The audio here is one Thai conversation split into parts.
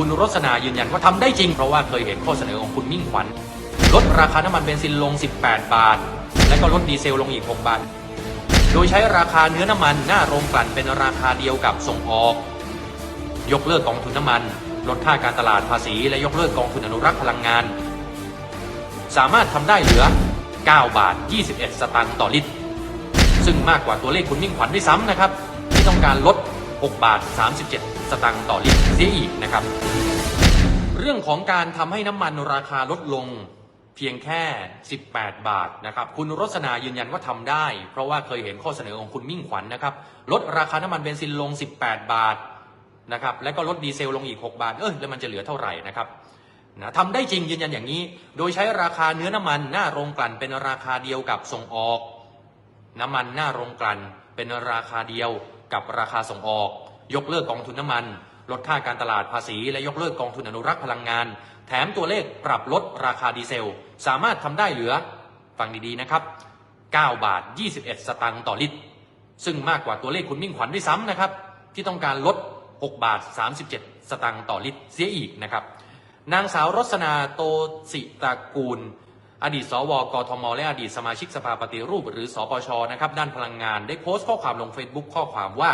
คุณรสนายืนยันว่าทำได้จริง เพราะว่าเคยเห็นข้อเสนอของคุณมิ่งขวัญลดราคาน้ำมันเบนซินลง 18 บาท และก็ลดดีเซลลงอีก 6 บาท โดยใช้ราคาเนื้อน้ำมันหน้าโรงกลั่นเป็นราคาเดียวกับส่งออก ยกเลิกกองทุนน้ำมัน ลดค่าการตลาดภาษี และยกเลิกกองทุนอนุรักษ์พลังงาน สามารถทำได้เหลือ 9 บาท 21 สตางค์ต่อลิตร ซึ่งมากกว่าตัวเลขคุณมิ่งขวัญด้วยซ้ำนะครับ ที่ต้องการลด 6 บาท 37 สตางค์ต่อลิตรเสียอีกนะครับ เรื่องของการทำให้น้ำมันราคาลดลงเพียงแค่ 18 บาทนะครับ คุณรสนายืนยันว่าทำได้ เพราะว่าเคยเห็นข้อเสนอของคุณมิ่งขวัญนะครับ ลดราคาน้ำมันเบนซินลง 18 บาทนะครับ แล้วก็ลดดีเซลลงอีก 6 บาท เออแล้วมันจะเหลือเท่าไหร่นะครับนะทำได้จริงยืนยันอย่างนี้ โดยใช้ราคาเนื้อน้ำมันหน้าโรงกลั่นเป็นราคาเดียวกับส่งออก น้ำมันหน้าโรงกลั่นเป็นราคาเดียวกับราคาส่งออก ยกเลิกกองทุนน้ำมัน ลดค่าการตลาดภาษี และยกเลิกกองทุนอนุรักษ์พลังงาน แถมตัวเลขปรับลดราคาดีเซล สามารถทำได้เหลือ ฟังดีๆนะครับ 9 บาท 21 สตางค์ต่อลิตร ซึ่งมากกว่าตัวเลขคุณมิ่งขวัญด้วยซ้ำนะครับ ที่ต้องการลด 6 บาท 37 สตางค์ต่อลิตรเสียอีกนะครับ นางสาวรสนาโตสิตากูลอดีตสวกทม และอดีตสมาชิกสภาปฏิรูป หรือสปชนะครับด้านพลังงานได้โพสต์ข้อความลง Facebook ข้อความว่า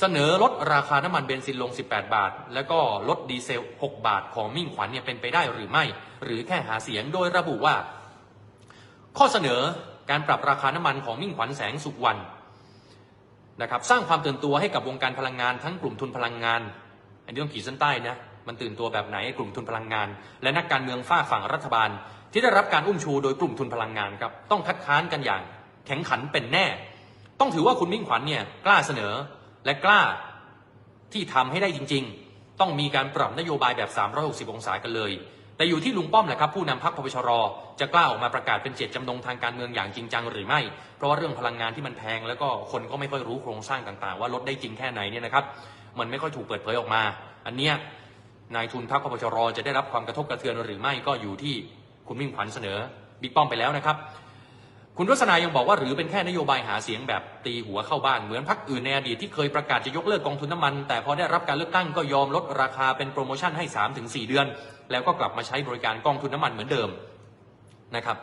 เสนอลดราคาน้ำมันเบนซินลง 18 บาท แล้วก็ลดดีเซล 6 บาทของมิ่งขวัญเนี่ยเป็นไปได้หรือไม่ หรือแค่หาเสียงโดยระบุว่า ข้อเสนอการปรับราคาน้ำมันของมิ่งขวัญแสงสุวรรณนะครับสร้างความตื่นตัวให้กับวงการพลังงานทั้งกลุ่มทุนพลังงาน อันนี้ต้องขีดเส้นใต้นะมันตื่นตัวแบบไหนกลุ่มทุนพลังงาน และนักการเมืองฝ้าฝั่งรัฐบาล ที่ได้รับการอุ้มชูโดยกลุ่มทุนพลังงานครับต้องคัดค้านกันอย่าง แข็งขันเป็นแน่ ต้องถือว่าคุณมิ่งขวัญเนี่ยกล้าเสนอ และกล้าที่ทำให้ได้จริง ๆ ต้องมีการปรับนโยบายแบบ 360 องศากันเลย แต่อยู่ที่ลุงป้อมแหละครับผู้นำพรรคพปชร จะกล้าออกมาประกาศเป็นเจตจำนงทางการเมืองอย่างจริงจังหรือไม่ เพราะว่าเรื่องพลังงานที่มันแพงแล้วก็คนก็ไม่ค่อยรู้โครงสร้างต่างๆ ว่าลดได้จริงแค่ไหนเนี่ยนะครับ มันไม่ค่อยถูกเปิดเผยออกมา อันเนี้ยนายทุนพรรคพปชร จะได้รับความกระทบกระเทือนหรือไม่ก็อยู่ที่คุณมิ่งขวัญเสนอบิ๊กป้อมไปแล้วนะครับ คุณรสนายังบอกว่าหรือเป็นแค่นโยบายหาเสียงแบบตีหัวเข้าบ้านเหมือนพรรคอื่นในอดีตที่เคยประกาศจะยกเลิกกองทุนน้ำมัน แต่พอได้รับการเลือกตั้งก็ยอมลดราคาเป็นโปรโมชั่นให้ 3-4 เดือน แล้วก็กลับมาใช้บริการกองทุนน้ำมันเหมือนเดิมนะครับ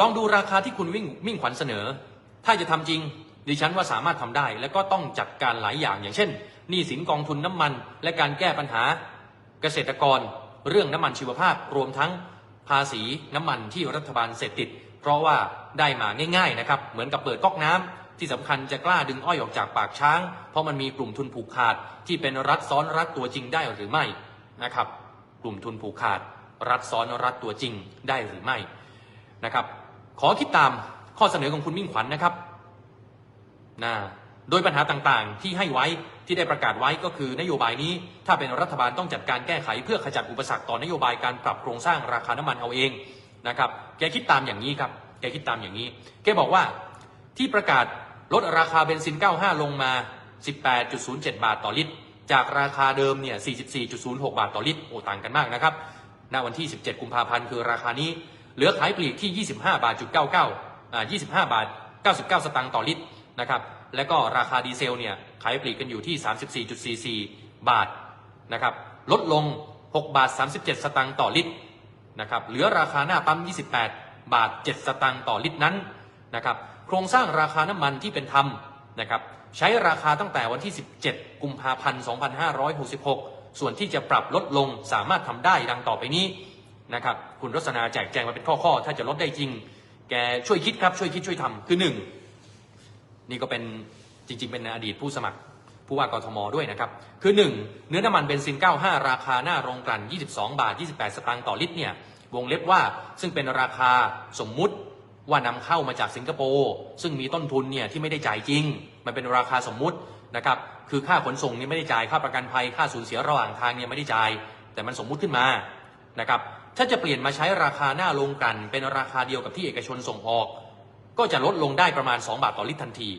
ลองดูราคาที่คุณวิ่งมิ่งขวัญเสนอ ถ้าจะทำจริงดิฉันว่าสามารถทำได้ และก็ต้องจัดการหลายอย่างอย่างเช่นหนี้สินกองทุนน้ำมัน และการแก้ปัญหาเกษตรกร เรื่องน้ำมันชีวภาพ รวมทั้งภาษีน้ำมันที่รัฐบาลเสร็จติด เพราะว่าได้มาง่ายๆนะครับเหมือนกับเปิดก๊อกน้ำที่สำคัญจะกล้าดึงอ้อยออกจากปากช้าง เพราะมันมีกลุ่มทุนผูกขาด ที่เป็นรัฐซ้อนรัฐตัวจริงได้หรือไม่นะครับ กลุ่มทุนผูกขาด รัฐซ้อนรัฐตัวจริงได้หรือไม่นะครับ ขอคิดตามข้อเสนอของคุณมิ่งขวัญนะครับนะโดยปัญหาต่างๆ ที่ให้ไว้ที่ได้ประกาศไว้ก็คือนโยบายนี้ ถ้าเป็นรัฐบาลต้องจัดการแก้ไขเพื่อขจัดอุปสรรคต่อนโยบายการปรับโครงสร้างราคาน้ำมันเอาเอง นะครับ แกคิดตามอย่างนี้ครับ แกคิดตามอย่างนี้ แกบอกว่าที่ประกาศลดราคาเบนซิน 95 ลงมา 18.07 บาทต่อลิตร จากราคาเดิมเนี่ย 44.06 บาทต่อลิตร โอ้ต่างกันมากนะครับ ณ วันที่ 17 กุมภาพันธ์คือราคานี้ เหลือขายปลีกที่ 25 บาทจุด99อ่า25 บาท 99 สตางค์ต่อลิตรนะครับ แล้วก็ราคาดีเซลเนี่ยขายปลีกกันอยู่ที่ 34.44 บาทนะครับ ลดลง 6 บาท 37 สตางค์ต่อลิตร นะครับเหลือราคาหน้าปั๊ม 28 บาท 7 สตางค์ต่อลิตรนั้นนะครับโครงสร้างราคาน้ำมันที่เป็นธรรมนะครับใช้ราคาตั้งแต่วันที่ 17 กุมภาพันธ์ 2566 ส่วนที่จะปรับลดลงสามารถทำได้ดังต่อไปนี้นะครับคุณรสนาแจกแจงมาเป็นข้อๆ ถ้าจะลดได้จริง แกช่วยคิดครับช่วยคิดช่วยทำคือหนึ่งนี่ก็เป็นจริง ๆ เป็นอดีตผู้สมัคร ผู้ว่ากทมด้วยนะครับ คือ 1. เนื้อน้ำมันเบนซิน 95 ราคาหน้าโรงกลั่น 22 บาท 28 สตางค์ต่อลิตรเนี่ยวงเล็บว่าซึ่งเป็นราคาสมมุติว่านำเข้ามาจากสิงคโปร์ซึ่งมีต้นทุนเนี่ยที่ไม่ได้จ่ายจริง มันเป็นราคาสมมุตินะครับคือค่าขนส่งเนี่ยไม่ได้จ่ายค่าประกันภัยค่าสูญเสียระหว่างทางเนี่ยไม่ได้จ่าย แต่มันสมมุติขึ้นมานะครับถ้าจะเปลี่ยนมาใช้ราคาหน้าโรงกลั่นเป็นราคาเดียวกับที่เอกชนส่งออก ก็จะลดลงได้ประมาณ 2 บาทต่อลิตรทันที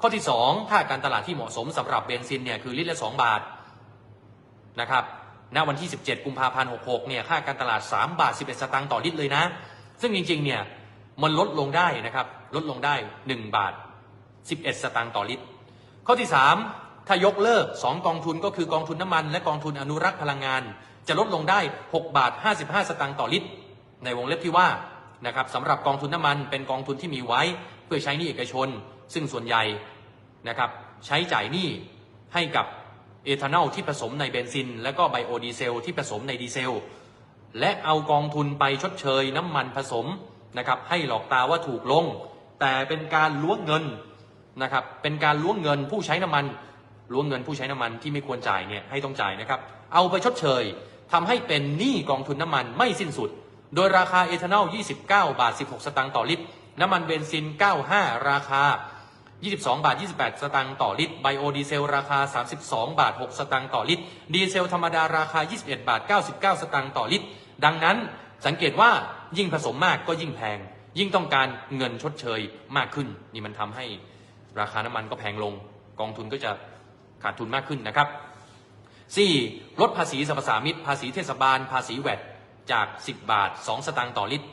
ข้อที่ 2 ถ้าการตลาดที่เหมาะสมสำหรับเบนซินเนี่ยคือลิตรละ 2 บาทนะครับณวันที่ 17 กุมภาพันธ์66เนี่ยค่าการตลาด 3 บาท 11 สตางค์ต่อลิตรเลยนะ ซึ่งจริงๆเนี่ยมันลดลงได้นะครับลดลงได้ 1 บาท 11 สตางค์ต่อลิตร ข้อที่ 3 ถ้ายกเลิก 2 กองทุนก็คือกองทุนน้ำมัน และกองทุนอนุรักษ์พลังงาน จะลดลงได้ 6 บาท 55 สตางค์ต่อลิตร ในวงเล็บที่ว่านะครับสำหรับกองทุนน้ำมันเป็นกองทุนที่มีไว้เพื่อใช้หนี้เอกชน ซึ่งส่วนใหญ่นะครับใช้จ่ายหนี้ให้กับเอทานอลที่ผสมในเบนซิน และก็ไบโอดีเซลที่ผสมในดีเซล และเอากองทุนไปชดเชยน้ำมันผสมนะครับให้หลอกตาว่าถูกลง แต่เป็นการล้วงเงินนะครับเป็นการล้วงเงินผู้ใช้น้ำมันล้วงเงินผู้ใช้น้ำมันที่ไม่ควรจ่ายเนี่ยให้ต้องจ่ายนะครับเอาไปชดเชยทำให้เป็นหนี้กองทุนน้ำมันไม่สิ้นสุด โดยราคาเอทานอล 29 บาท 16 สตางค์ต่อลิตร น้ำมันเบนซิน 95 ราคา 22 บาท 28 สตางค์ต่อลิตร ไบโอดีเซลราคา 32 บาท 6 สตางค์ต่อลิตร ดีเซลธรรมดาราคา 21 บาท 99 สตางค์ต่อลิตร ดังนั้นสังเกตว่ายิ่งผสมมากก็ยิ่งแพง ยิ่งต้องการเงินชดเชยมากขึ้น นี่มันทำให้ราคาน้ำมันก็แพงลง กองทุนก็จะขาดทุนมากขึ้นนะครับ 4. ลดภาษีสรรพสามิตภาษีเทศบาล ภาษีแวดจาก 10 บาท 2 สตางค์ต่อลิตร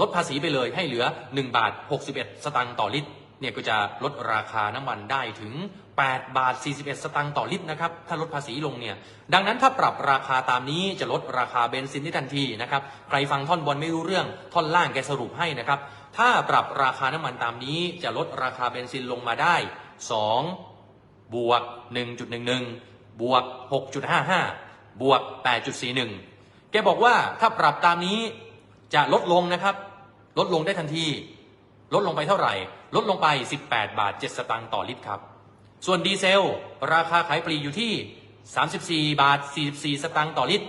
ลดภาษีไปเลยให้เหลือ 1 บาท 61 สตางค์ต่อลิตร เนี่ยก็จะลดราคาน้ำมันได้ถึง 8 บาท 41 สตางค์ต่อลิตรนะครับ ถ้าลดภาษีลงเนี่ย ดังนั้นถ้าปรับราคาตามนี้จะลดราคาเบนซินได้ทันทีนะครับ ใครฟังท่อนบนไม่รู้เรื่อง ท่อนล่างแกสรุปให้นะครับ ถ้าปรับราคาน้ำมันตามนี้จะลดราคาเบนซินลงมาได้ 2 บวก 1.11 บวก 6.55 บวก 8.41 แกบอกว่าถ้าปรับตามนี้จะลดลงนะครับ ลดลงได้ทันที ลดลงไปเท่าไหร่ ลดลงไป 18 บาท 7 สตางค์ต่อลิตรครับ ส่วนดีเซล ราคาขายปลีกอยู่ที่ 34 บาท 44 สตางค์ต่อลิตร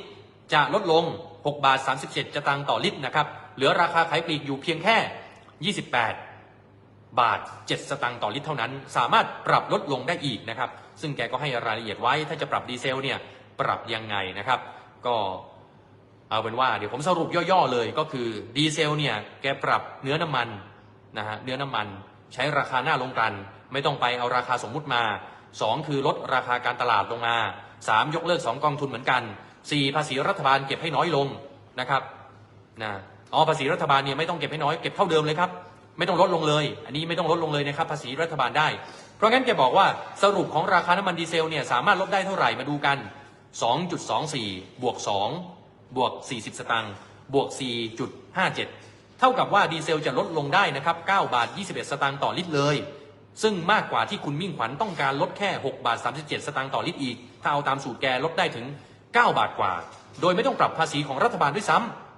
จะลดลง 6 บาท 37 สตางค์ต่อลิตรนะครับ เหลือราคาขายปลีกอยู่เพียงแค่ 28 บาท 7 สตางค์ต่อลิตรเท่านั้น สามารถปรับลดลงได้อีกนะครับ ซึ่งแกก็ให้รายละเอียดไว้ ถ้าจะปรับดีเซลเนี่ย ปรับยังไงนะครับ ก็เอาเป็นว่าเดี๋ยวผมสรุปย่อๆเลยก็คือดีเซลเนี่ย แกปรับเนื้อน้ำมัน นะฮะเนื้อน้ำมัน ใช้ราคาหน้าลงกัน ไม่ต้องไปเอาราคาสมมุติมา 2 คือลดราคาการตลาดลงมา 3 ยกเลิก 2 กองทุนเหมือนกัน 4 ภาษีรัฐบาลเก็บให้น้อยลงนะครับนะอ๋อภาษีรัฐบาลเนี่ยไม่ต้องเก็บให้น้อยเก็บเท่าเดิมเลยครับไม่ต้องลดลงเลย อันนี้ไม่ต้องลดลงเลยนะครับภาษีรัฐบาลได้ เพราะงั้นแกบอกว่าสรุปของราคาน้ำมันดีเซลเนี่ยสามารถลดได้เท่าไหร่มาดูกัน 2.24 บวก 2 บวก 40 สตางค์บวก 4.57เท่ากับว่าดีเซลจะลดลงได้นะครับ 9 บาท 21 สตางค์ต่อลิตรเลย ซึ่งมากกว่าที่คุณมิ่งขวัญต้องการลดแค่ 6 บาท 37 สตางค์ต่อลิตรอีก ถ้าเอาตามสูตรแกลดได้ถึง 9 บาทกว่า โดยไม่ต้องปรับภาษีของรัฐบาลด้วยซ้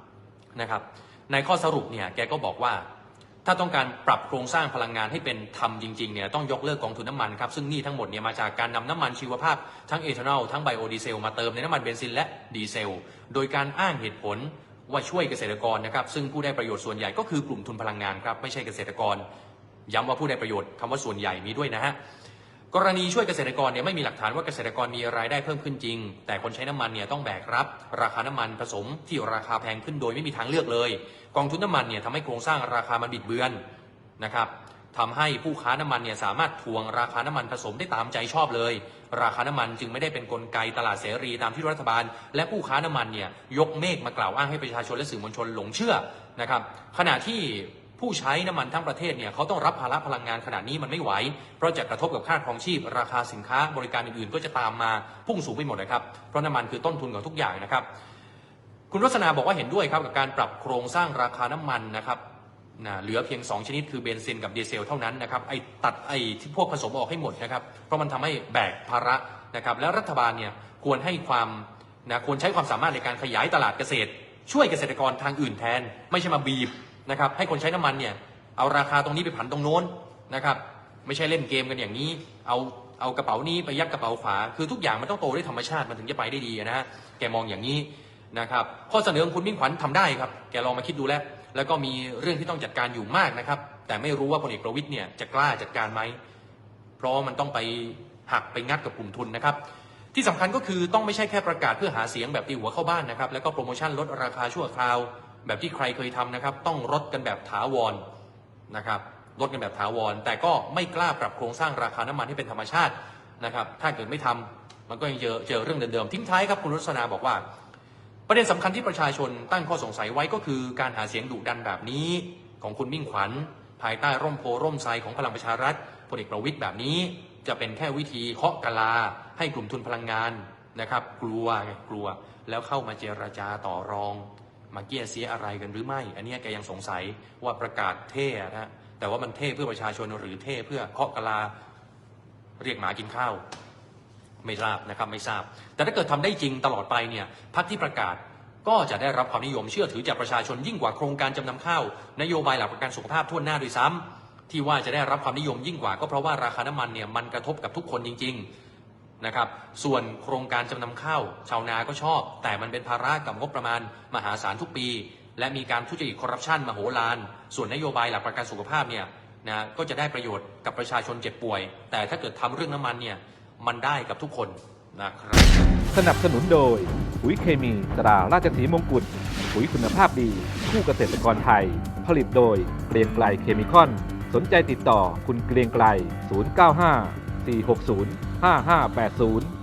ำนะครับ ในข้อสรุปเนี่ยแกก็บอกว่า ถ้าต้องการปรับโครงสร้างพลังงานให้เป็นธรรมจริงๆเนี่ยต้องยกเลิกกองทุนน้ำมันครับ ซึ่งนี่ทั้งหมดเนี่ยมาจากการนำน้ำมันชีวภาพทั้งเอทานอลทั้งไบโอดีเซลมาเติมในน้ำมันเบนซินและดีเซล โดยการอ้างเหตุผล ว่าช่วยเกษตรกรนะครับซึ่งผู้ได้ประโยชน์ส่วนใหญ่ก็คือกลุ่มทุนพลังงานครับไม่ใช่เกษตรกร ย้ำว่าผู้ได้ประโยชน์คำว่าส่วนใหญ่มีด้วยนะฮะกรณีช่วยเกษตรกรเนี่ยไม่มีหลักฐานว่าเกษตรกรมีรายได้เพิ่มขึ้นจริง แต่คนใช้น้ำมันเนี่ยต้องแบกรับ ราคาน้ำมันผสมที่ราคาแพงขึ้นโดยไม่มีทางเลือกเลย กองทุนน้ำมันเนี่ยทำให้โครงสร้างราคามันบิดเบือนนะครับทำให้ผู้ค้าน้ำมันเนี่ยสามารถทวงราคาน้ำมันผสมได้ตามใจชอบเลย ราคาน้ำมันจึงไม่ได้เป็นนกลไกตลาดเสรีตามที่รัฐบาล และผู้ค้าน้ำมันเนี่ยยกเมฆมากล่าวอ้างให้ประชาชนและสื่อมวลชนหลงเชื่อนะครับขณะที่ผู้ใช้น้ำมันทั้งประเทศเนี่ยเขาต้องรับภาระพลังงานขนาดนี้มันไม่ไหว เพราะจะกระทบกับค่าครองชีพ ราคาสินค้าบริการอื่นๆ ก็จะตามมาพุ่งสูงไปหมดนะครับ เพราะน้ำมันคือต้นทุนของทุกอย่างนะครับ คุณรสนาบอกว่าเห็นด้วยครับกับการปรับโครงสร้างราคาน้ำมันนะครับ นะเหลือเพียง 2 ชนิดคือเบนซินกับดีเซลเท่านั้นนะครับไอ้ตัดไอ้ที่พวกผสมออกให้หมดนะครับ เพราะมันทำให้แบกภาระนะครับแล้วรัฐบาลเนี่ยควรให้ความนะควรใช้ความสามารถในการขยายตลาดเกษตร ช่วยเกษตรกรทางอื่นแทน ไม่ใช่มาบีบนะครับให้คนใช้น้ำมันเนี่ยเอาราคาตรงนี้ไปผันตรงโน้นนะครับไม่ใช่เล่นเกมกันอย่างนี้ เอาเอากระเป๋านี้ไปยัดกระเป๋าขวาคือทุกอย่างมันต้องโตด้วยธรรมชาติมันถึงจะไปได้ดีนะฮะแกมองอย่างนี้นะครับข้อเสนอของคุณมิ่งขวัญทำได้ครับ แกลองมาคิดดูแล้ว แล้วก็มีเรื่องที่ต้องจัดการอยู่มากนะครับ แต่ไม่รู้ว่าพลเอกประวิตยเนี่ยจะกล้าจัดการไหม เพราะมันต้องไปหักไปงัดกับกลุ่มทุนนะครับ ที่สำคัญก็คือต้องไม่ใช่แค่ประกาศเพื่อหาเสียงแบบตีหัวเข้าบ้านนะครับ แล้วก็โปรโมชั่นลดราคาชั่วคราว แบบที่ใครเคยทำนะครับ ต้องลดกันแบบถาวรนะครับลดกันแบบถาวร แต่ก็ไม่กล้าปรับโครงสร้างราคาน้ำมันให้เป็นธรรมชาตินะครับ ถ้าเกิดไม่ทำมันก็ยังเจอเจอเรื่องเดิมๆทิ้งท้ายครับคุณรสนาบอกว่า ประเด็นสำคัญที่ประชาชนตั้งข้อสงสัยไว้ก็คือการหาเสียงดุดันแบบนี้ ของคุณมิ่งขวัญ ภายใต้ร่มโพร่มไทรของพลังประชารัฐพลเอกประวิตยแบบนี้ จะเป็นแค่วิธีเคาะกะลา ให้กลุ่มทุนพลังงานนะครับ กลัวไงกลัว แล้วเข้ามาเจรจาต่อรอง มาเกี้ยเสียอะไรกันหรือไม่ อันนี้แกยังสงสัยว่าประกาศเท่นะฮะแต่ว่ามันเท่เพื่อประชาชนหรือเท่เพื่อเคาะกะลา เรียกหมากินข้าว ไม่ทราบนะครับไม่ทราบ แต่ถ้าเกิดทำได้จริงตลอดไปเนี่ยพรรคที่ประกาศก็จะได้รับความนิยมเชื่อถือจากประชาชนยิ่งกว่าโครงการจำนำข้าวนโยบายหลักประกันสุขภาพทั่วหน้าด้วยซ้ำที่ว่าจะได้รับความนิยมยิ่งกว่าก็เพราะว่าราคาน้ำมันเนี่ยมันกระทบกับทุกคนจริง ๆนะครับ ส่วนโครงการจำนำข้าวชาวนาก็ชอบ แต่มันเป็นภาระกับงบประมาณมหาศาลทุกปี และมีการทุจริตคอร์รัปชันมโหฬารส่วนนโยบายหลักประกันสุขภาพเนี่ยนะก็จะได้ประโยชน์กับประชาชนเจ็บป่วย แต่ถ้าเกิดทำเรื่องน้ำมันเนี่ย มันได้กับทุกคนนะครับ สนับสนุนโดยปุ๋ยเคมีตราราชสีมงกุฎปุ๋ยคุณภาพดี คู่เกษตรกรไทย ผลิตโดยเกรียงไกลเคมีคอน สนใจติดต่อคุณเกรียงไกล 095 460 5580